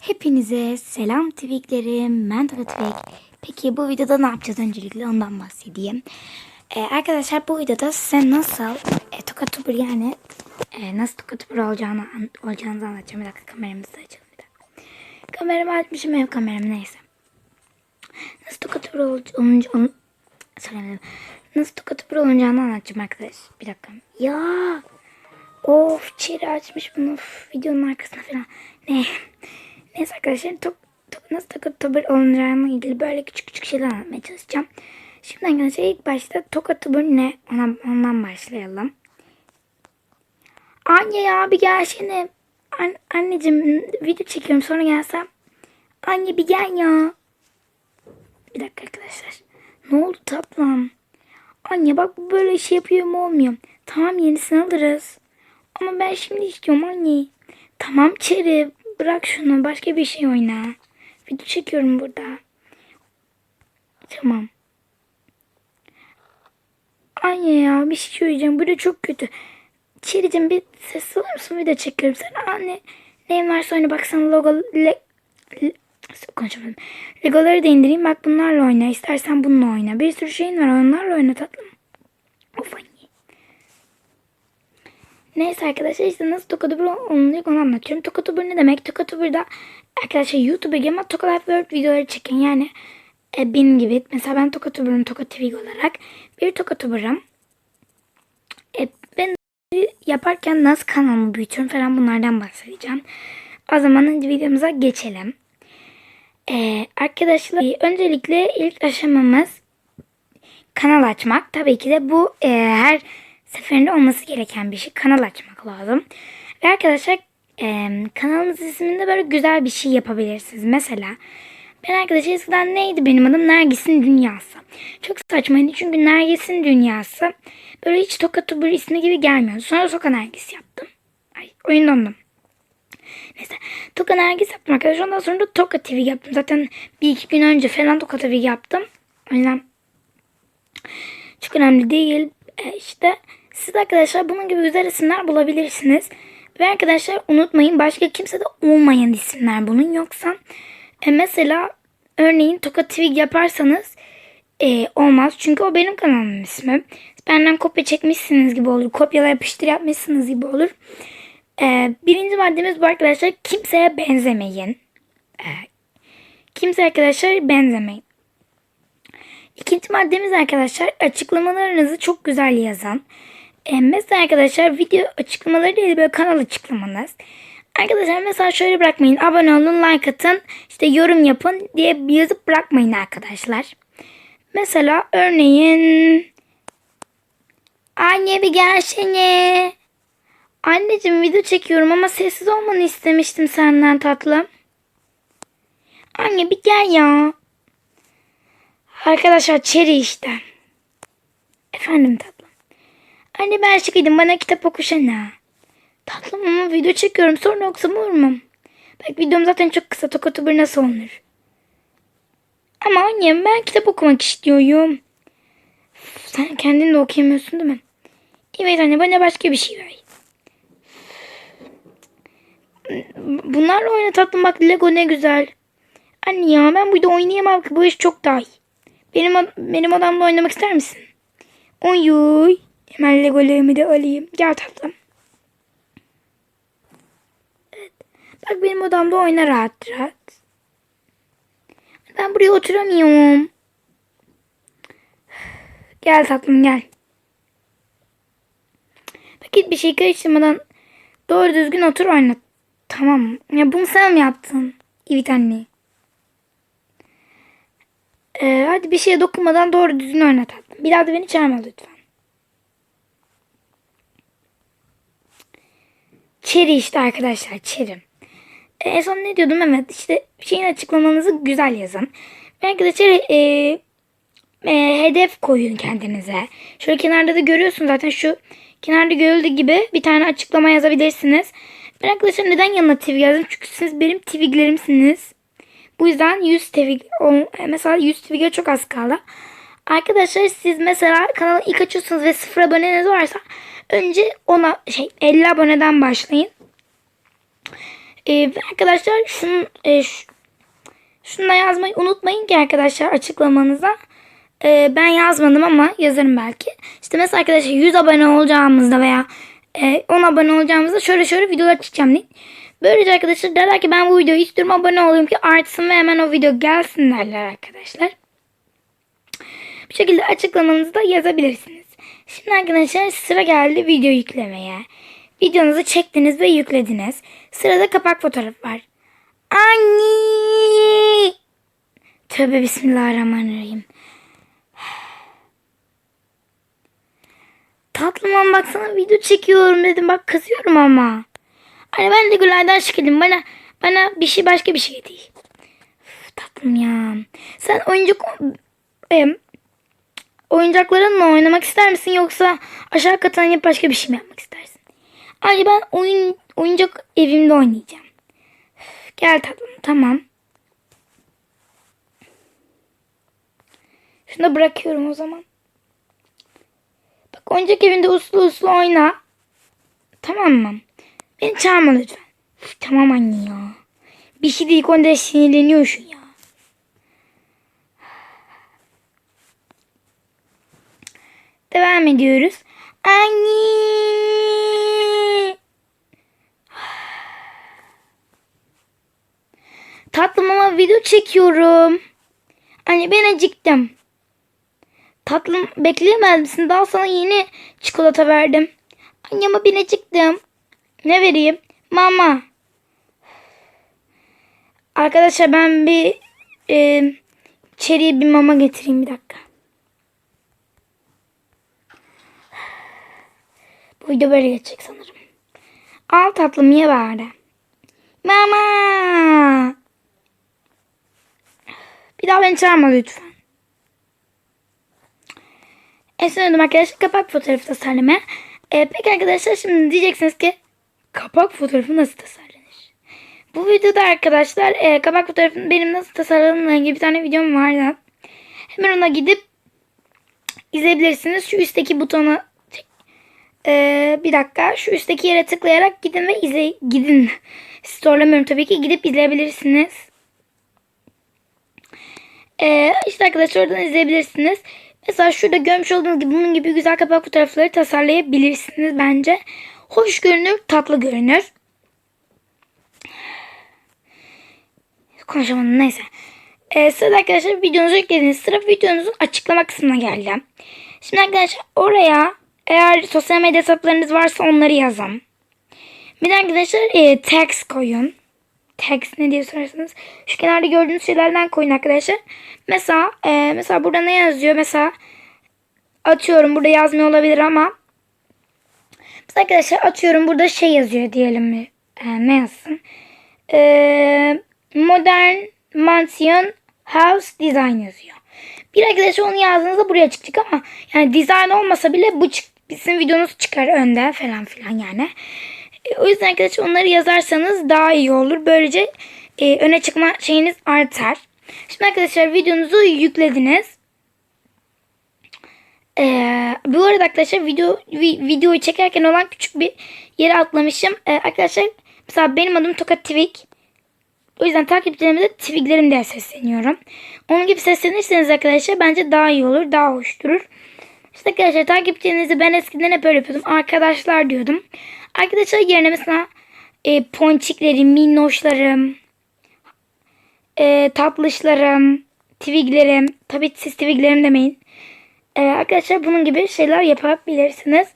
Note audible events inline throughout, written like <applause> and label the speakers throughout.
Speaker 1: Hepinize selam tweaklerim. Ben Tara. Peki bu videoda ne yapacağız öncelikle ondan bahsedeyim. Ee, arkadaşlar bu videoda size nasıl e, tokatubur yani e, nasıl tokatubur olacağını, olacağınızı anlatacağım. Bir dakika kameramızı açalım bir dakika. Kameramı açmışım ev kameramı neyse. Nasıl tokatubur ol- olunca onu söylemedim. Nasıl tokatubur olacağını anlatacağım arkadaş. Bir dakika. Ya Of çeri açmış bunu videonun arkasına falan. Ne? Neyse arkadaşlar tok, tok, nasıl tokat tubur olacağına ilgili böyle küçük küçük şeyler anlatmaya çalışacağım. Şimdi arkadaşlar ilk başta tokat tubur ne? Ona, ondan başlayalım. Anne ya bir gelsene. An, anneciğim video çekiyorum sonra gelsem. Anne bir gel ya. Bir dakika arkadaşlar. Ne oldu tatlım? Anne bak bu böyle şey yapıyor mu olmuyor. Tamam yenisini alırız. Ama ben şimdi istiyorum anne. Tamam Çeri bırak şunu başka bir şey oyna. Video çekiyorum burada. Tamam. Anne ya bir şey söyleyeceğim. Burada çok kötü. Çeri'cim bir ses alır mısın? Video çekiyorum. Sen anne neyin varsa oyna. Bak sana logo... Le, le, konuşamadım. Legoları da indireyim. Bak bunlarla oyna. İstersen bununla oyna. Bir sürü şeyin var. Onlarla oyna tatlım. Of anne. Neyse arkadaşlar işte nasıl Tokatubur olunacak onu anlatıyorum. Tokatubur ne demek? Tokatubur'da arkadaşlar YouTube'a girip ama Toka Life World videoları çeken yani e, benim gibi. Mesela ben Tokatubur'um Toka TV olarak. Bir Tokatubur'um. E, ben yaparken nasıl kanalımı büyütüyorum falan bunlardan bahsedeceğim. O zaman videomuza geçelim. E, arkadaşlar öncelikle ilk aşamamız kanal açmak. Tabii ki de bu e, her seferinde olması gereken bir şey. Kanal açmak lazım. Ve arkadaşlar e, kanalınız isminde böyle güzel bir şey yapabilirsiniz. Mesela ben arkadaşlar eskiden neydi benim adım? Nergis'in Dünyası. Çok saçmaydı çünkü Nergis'in Dünyası böyle hiç Tokatubur ismi gibi gelmiyordu. Sonra Soka Nergis yaptım. Ay oyun dondum. Neyse. Toka Nergis yaptım arkadaşlar. Ondan sonra da Toka TV yaptım. Zaten bir iki gün önce falan Toka TV yaptım. O yüzden çok önemli değil. E, işte siz arkadaşlar bunun gibi güzel isimler bulabilirsiniz. Ve arkadaşlar unutmayın başka kimse de olmayan isimler bunun. Yoksa e, mesela örneğin Toka TV yaparsanız e, olmaz. Çünkü o benim kanalımın ismi. Benden kopya çekmişsiniz gibi olur. Kopyala yapıştır yapmışsınız gibi olur. E, birinci maddemiz bu arkadaşlar. Kimseye benzemeyin. E, kimse arkadaşlar benzemeyin. İkinci maddemiz arkadaşlar açıklamalarınızı çok güzel yazın. E, mesela arkadaşlar video açıklamaları değil böyle kanal açıklamanız. Arkadaşlar mesela şöyle bırakmayın. Abone olun, like atın, işte yorum yapın diye yazıp bırakmayın arkadaşlar. Mesela örneğin Anne bir gelsene. Anneciğim video çekiyorum ama sessiz olmanı istemiştim senden tatlım. Anne bir gel ya. Arkadaşlar Çeri işte. Efendim tatlım. Anne ben çıkaydım bana kitap okusana. Tatlım ama video çekiyorum okusam olur mu? Bak videom zaten çok kısa tokatubur nasıl olunur? Ama annem ben kitap okumak istiyorum. Sen kendin de okuyamıyorsun değil mi? Evet anne bana başka bir şey ver. Bunlarla oyna tatlım bak Lego ne güzel. Anne ya ben burada oynayamam ki bu iş çok daha iyi. Benim, benim adamla oynamak ister misin? Oy. Hemen legolarımı da alayım. Gel tatlım. Evet. Bak benim odamda oyna rahat rahat. Ben buraya oturamıyorum. Gel tatlım gel. Bak hiçbir şey karıştırmadan doğru düzgün otur oyna. Tamam. Ya bunu sen mi yaptın? Evet anne. Ee, hadi bir şeye dokunmadan doğru düzgün oyna tatlım. Bir daha da beni çağırma lütfen. Çeri işte arkadaşlar çeri. Ee, en son ne diyordum? Evet işte şeyin açıklamanızı güzel yazın. Ve arkadaşlar e, e, hedef koyun kendinize. Şöyle kenarda da görüyorsun zaten şu kenarda görüldüğü gibi bir tane açıklama yazabilirsiniz. Ben arkadaşlar neden yanına TV yazdım? Çünkü siz benim TV'lerimsiniz. Bu yüzden 100 TV o- mesela 100 TV'ye çok az kaldı. Arkadaşlar siz mesela kanalı ilk açıyorsunuz ve sıfır aboneniz varsa önce ona şey 50 aboneden başlayın. E, ve arkadaşlar şunu, e, şunu da yazmayı unutmayın ki arkadaşlar açıklamanıza. E, ben yazmadım ama yazarım belki. İşte mesela arkadaşlar 100 abone olacağımızda veya e, 10 abone olacağımızda şöyle şöyle videolar çekeceğim deyin. Böylece arkadaşlar derler ki ben bu videoyu istiyorum abone olayım ki artsın ve hemen o video gelsin derler arkadaşlar. Bu şekilde açıklamanızı da yazabilirsiniz. Şimdi arkadaşlar sıra geldi video yüklemeye. Videonuzu çektiniz ve yüklediniz. Sırada kapak fotoğrafı var. Anne! Tövbe bismillahirrahmanirrahim. Tatlım baksana video çekiyorum dedim. Bak kızıyorum ama. Hani ben de Gülay'dan şıkıldım. Bana bana bir şey başka bir şey değil. Tatlım ya. Sen oyuncak e, oyuncaklarınla oynamak ister misin yoksa aşağı kattan yapıp başka bir şey mi yapmak istersin? Ay ben oyun oyuncak evimde oynayacağım. Gel tatlım tamam. Şunu da bırakıyorum o zaman. Bak oyuncak evinde uslu uslu oyna. Tamam mı? Beni çağırma lütfen. Tamam anne ya. Bir şey değil konuda sinirleniyorsun ya. Devam ediyoruz. Anne. Tatlım ama video çekiyorum. Anne ben acıktım. Tatlım bekleyemez misin? Daha sana yeni çikolata verdim. Anne ama ben acıktım. Ne vereyim? Mama. Arkadaşlar ben bir e, içeriye bir mama getireyim bir dakika. Video böyle geçecek sanırım. Al tatlım ye bari. Mama. Bir daha beni çağırma lütfen. En son ödüm arkadaşlar kapak fotoğrafı tasarlamaya. Ee, peki arkadaşlar şimdi diyeceksiniz ki kapak fotoğrafı nasıl tasarlanır? Bu videoda arkadaşlar e, kapak fotoğrafının benim nasıl tasarlandığımla ilgili bir tane videom vardı. Hemen ona gidip izleyebilirsiniz. Şu üstteki butona e, bir dakika şu üstteki yere tıklayarak gidin ve izle gidin. Storlamıyorum tabii ki gidip izleyebilirsiniz. Ee, işte arkadaşlar oradan izleyebilirsiniz. Mesela şurada görmüş olduğunuz gibi bunun gibi güzel kapak fotoğrafları tasarlayabilirsiniz bence. Hoş görünür, tatlı görünür. Konuşamadım neyse. Ee, sırada arkadaşlar videonuzu yüklediniz. Sıra videonuzun açıklama kısmına geldi. Şimdi arkadaşlar oraya eğer sosyal medya hesaplarınız varsa onları yazın. Bir de arkadaşlar e, text koyun. Text ne diye sorarsanız şu kenarda gördüğünüz şeylerden koyun arkadaşlar. Mesela e, mesela burada ne yazıyor? Mesela atıyorum burada yazmıyor olabilir ama mesela arkadaşlar atıyorum burada şey yazıyor diyelim mi? E, ne yazsın? E, modern mansion house design yazıyor. Bir arkadaşlar onu yazdığınızda buraya çıkacak ama yani design olmasa bile bu çık bizim videonuz çıkar önde falan filan yani. E, o yüzden arkadaşlar onları yazarsanız daha iyi olur. Böylece e, öne çıkma şeyiniz artar. Şimdi arkadaşlar videonuzu yüklediniz. Ee, bu arada arkadaşlar video vi- videoyu çekerken olan küçük bir yere atlamışım. Ee, arkadaşlar mesela benim adım Tokat Twig. O yüzden takipçilerime de Twig'lerim diye sesleniyorum. Onun gibi seslenirseniz arkadaşlar bence daha iyi olur. Daha hoş durur. İşte arkadaşlar takipçilerinizi ben eskiden hep öyle yapıyordum. Arkadaşlar diyordum. Arkadaşlar yerine mesela e, ponçiklerim, minnoşlarım, e, tatlışlarım, twiglerim. Tabii siz twiglerim demeyin. E, arkadaşlar bunun gibi şeyler yapabilirsiniz.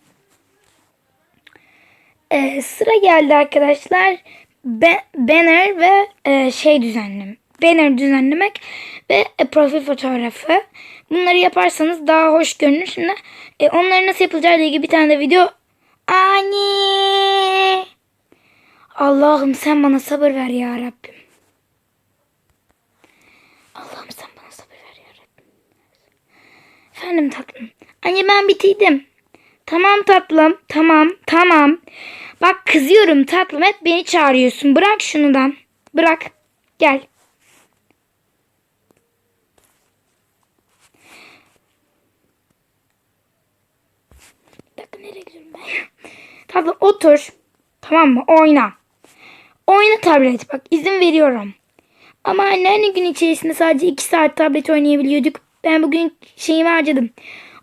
Speaker 1: E, sıra geldi arkadaşlar. Be- banner ve e, şey düzenlem. Banner düzenlemek ve e, profil fotoğrafı. Bunları yaparsanız daha hoş görünür. Şimdi e, onları nasıl yapacağı ile ilgili bir tane de video. Anne. Allah'ım sen bana sabır ver ya Rabbim. Allah'ım sen bana sabır ver ya Rabbim. Efendim tatlım. Anne ben bitiydim. Tamam tatlım. Tamam. Tamam. Bak kızıyorum tatlım. Hep beni çağırıyorsun. Bırak şunudan. Bırak. Gel. Tatlım otur. Tamam mı? Oyna. Oyna tablet bak izin veriyorum. Ama anne hani gün içerisinde sadece 2 saat tablet oynayabiliyorduk. Ben bugün şeyimi harcadım.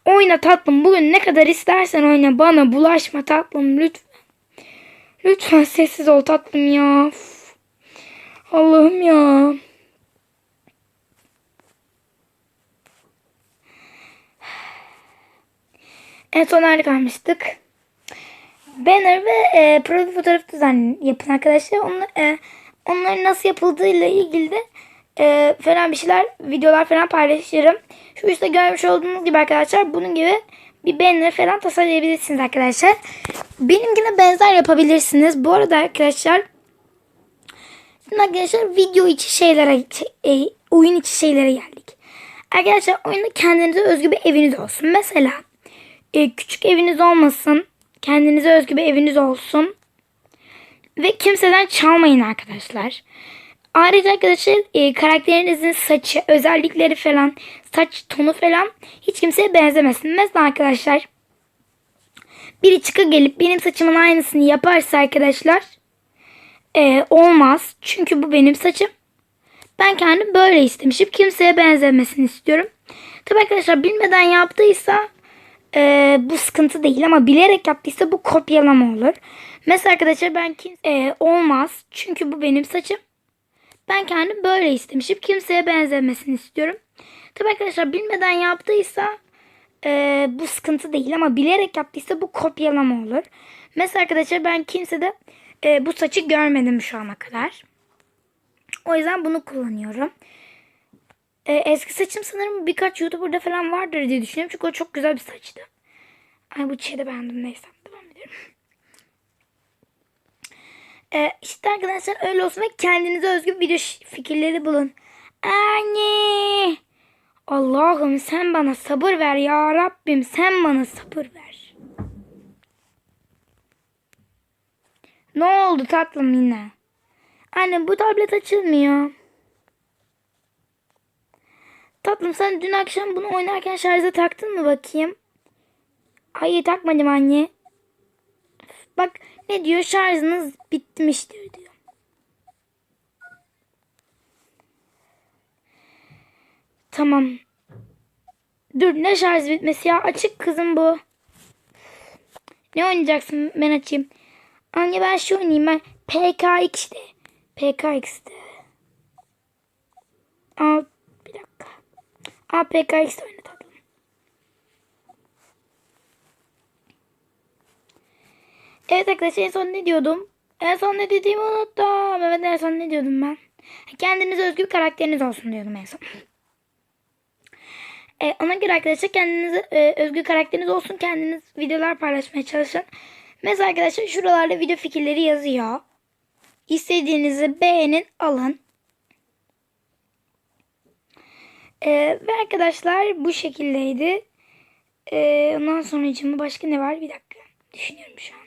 Speaker 1: Oyna tatlım bugün ne kadar istersen oyna bana bulaşma tatlım lütfen. Lütfen sessiz ol tatlım ya. Allah'ım ya. <sighs> En son nerede kalmıştık? Banner ve e, profil fotoğraf düzen yapın arkadaşlar. Onlar, e, onların nasıl yapıldığıyla ilgili de e, falan bir şeyler, videolar falan paylaşırım. Şu üstte görmüş olduğunuz gibi arkadaşlar bunun gibi bir banner falan tasarlayabilirsiniz arkadaşlar. Benimkine benzer yapabilirsiniz. Bu arada arkadaşlar arkadaşlar video içi şeylere, şey, e, oyun içi şeylere geldik. Arkadaşlar oyunda kendinize özgü bir eviniz olsun. Mesela e, küçük eviniz olmasın. Kendinize özgü bir eviniz olsun. Ve kimseden çalmayın arkadaşlar. Ayrıca arkadaşlar e, karakterinizin saçı, özellikleri falan, saç tonu falan hiç kimseye benzemesin. Mesela arkadaşlar biri çıka gelip benim saçımın aynısını yaparsa arkadaşlar e, olmaz. Çünkü bu benim saçım. Ben kendim böyle istemişim. Kimseye benzemesini istiyorum. Tabii arkadaşlar bilmeden yaptıysa e, bu sıkıntı değil ama bilerek yaptıysa bu kopyalama olur. Mesela arkadaşlar ben kim e, olmaz. Çünkü bu benim saçım. Ben kendim böyle istemişim. Kimseye benzemesini istiyorum. Tabii arkadaşlar bilmeden yaptıysa e, bu sıkıntı değil ama bilerek yaptıysa bu kopyalama olur. Mesela arkadaşlar ben kimsede e, bu saçı görmedim şu ana kadar. O yüzden bunu kullanıyorum. E, eski saçım sanırım birkaç YouTuber'da falan vardır diye düşünüyorum. Çünkü o çok güzel bir saçtı. Ay bu çiçeği de beğendim. Neyse devam edelim. E, işte arkadaşlar öyle olsun ve kendinize özgü video fikirleri bulun. Anne! Allah'ım sen bana sabır ver ya Rabbim sen bana sabır ver. Ne oldu tatlım yine? Anne bu tablet açılmıyor. Tatlım sen dün akşam bunu oynarken şarja taktın mı bakayım? Hayır takmadım anne. Bak ne diyor şarjınız bitmiştir diyor. Tamam. Dur ne şarj bitmesi ya açık kızım bu. Ne oynayacaksın ben açayım. Anne ben şu oynayayım ben PKX'de. PKX'de. Aa. Aa PKX'de oyna tatlım. Evet arkadaşlar en son ne diyordum? En son ne dediğimi unuttum. Evet en son ne diyordum ben? Kendinize özgü bir karakteriniz olsun diyordum en son. E, ona göre arkadaşlar kendinize e, özgü karakteriniz olsun. Kendiniz videolar paylaşmaya çalışın. Mesela arkadaşlar şuralarda video fikirleri yazıyor. İstediğinizi beğenin alın. E, ve arkadaşlar bu şekildeydi. E, ondan sonra içimde başka ne var? Bir dakika. Düşünüyorum şu an.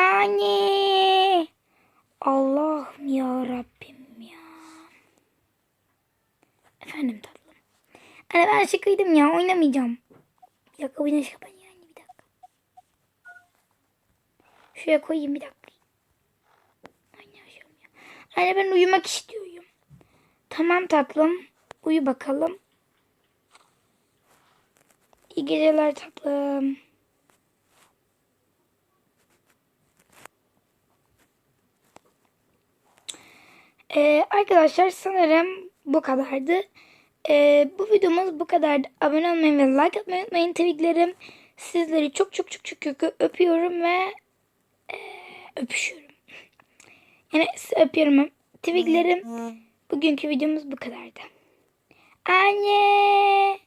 Speaker 1: Anne. Allah'ım ya Rabbim ya. Efendim tatlım. Anne ben şakaydım ya oynamayacağım. Bir dakika oyuna şaka yani bir dakika. Şuraya koyayım bir dakika. Oynayamıyorum ya. Anne ben uyumak istiyorum. Tamam tatlım. Uyu bakalım. İyi geceler tatlım. Ee, arkadaşlar sanırım bu kadardı. Ee, bu videomuz bu kadardı. Abone olmayı ve like atmayı unutmayın. Tabii sizleri çok çok çok çok çok öpüyorum ve e, öpüşüyorum. Yani öpüyorum. Tweetlerim bugünkü videomuz bu kadardı. Anne!